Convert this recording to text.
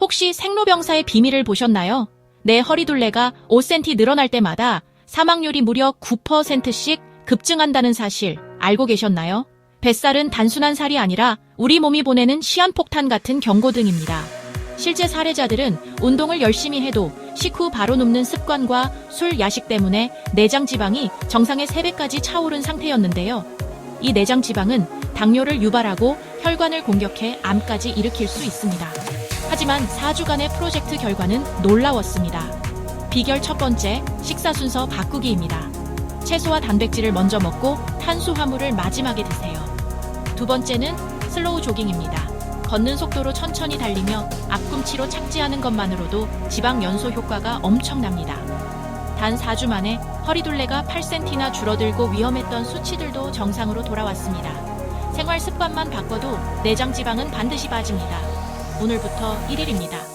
혹시 생로병사의 비밀을 보셨나요? 내 허리둘레가 5cm 늘어날 때마다 사망률이 무려 9%씩 급증한다는 사실 알고 계셨나요? 뱃살은 단순한 살이 아니라 우리 몸이 보내는 시한폭탄 같은 경고등입니다. 실제 사례자들은 운동을 열심히 해도 식후 바로 눕는 습관과 술, 야식 때문에 내장 지방이 정상의 3배까지 차오른 상태였는데요. 이 내장 지방은 당뇨를 유발하고 혈관을 공격해 암까지 일으킬 수 있습니다. 하지만 4주간의 프로젝트 결과는 놀라웠습니다. 비결 첫 번째, 식사 순서 바꾸기입니다. 채소와 단백질을 먼저 먹고 탄수화물을 마지막에 드세요. 두 번째는 슬로우 조깅입니다. 걷는 속도로 천천히 달리며 앞꿈치로 착지하는 것만으로도 지방 연소 효과가 엄청납니다. 단 4주 만에 허리둘레가 8cm나 줄어들고 위험했던 수치들도 정상으로 돌아왔습니다. 생활 습관만 바꿔도 내장 지방은 반드시 빠집니다. 오늘부터 1일입니다.